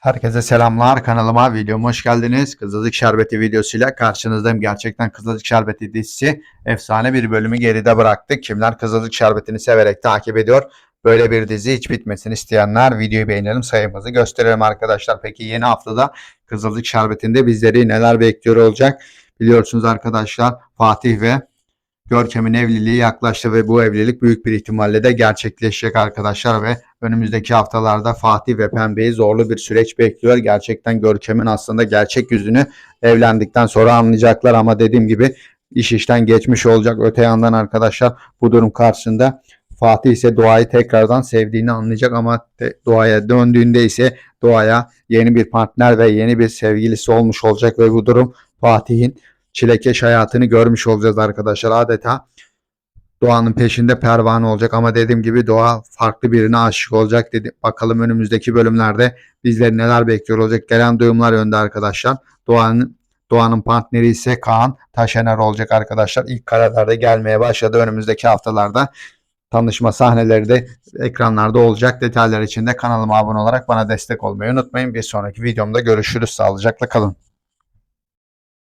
Herkese selamlar kanalıma videoma hoş geldiniz. Kızılcık Şerbeti videosuyla karşınızdayım. Gerçekten Kızılcık Şerbeti dizisi efsane bir bölümü geride bıraktık. Kimler Kızılcık Şerbeti'ni severek takip ediyor? Böyle bir dizi hiç bitmesini isteyenler videoyu beğenelim sayımızı gösterelim arkadaşlar. Peki yeni haftada Kızılcık Şerbeti'nde bizleri neler bekliyor olacak? Biliyorsunuz arkadaşlar Fatih ve Görkem'in evliliği yaklaştı ve bu evlilik büyük bir ihtimalle de gerçekleşecek arkadaşlar ve önümüzdeki haftalarda Fatih ve Pembe'yi zorlu bir süreç bekliyor. Gerçekten Görkem'in aslında gerçek yüzünü evlendikten sonra anlayacaklar ama dediğim gibi iş işten geçmiş olacak. Öte yandan arkadaşlar bu durum karşısında Fatih ise Doğa'yı tekrardan sevdiğini anlayacak ama Doğa'ya döndüğünde ise Doğa'ya yeni bir partner ve yeni bir sevgilisi olmuş olacak ve bu durum Fatih'in çilekeş hayatını görmüş olacağız arkadaşlar. Adeta Doğan'ın peşinde pervane olacak ama dediğim gibi Doğa farklı birine aşık olacak dedi. Bakalım önümüzdeki bölümlerde bizleri neler bekliyor olacak. Gelen duyumlar yönde arkadaşlar. Doğan'ın Doğan'ın partneri ise Kaan Taşener olacak arkadaşlar. İlk kararlarda gelmeye başladı. Önümüzdeki haftalarda tanışma sahneleri de ekranlarda olacak. Detaylar için de kanalıma abone olarak bana destek olmayı unutmayın. Bir sonraki videomda görüşürüz. Sağlıcakla kalın.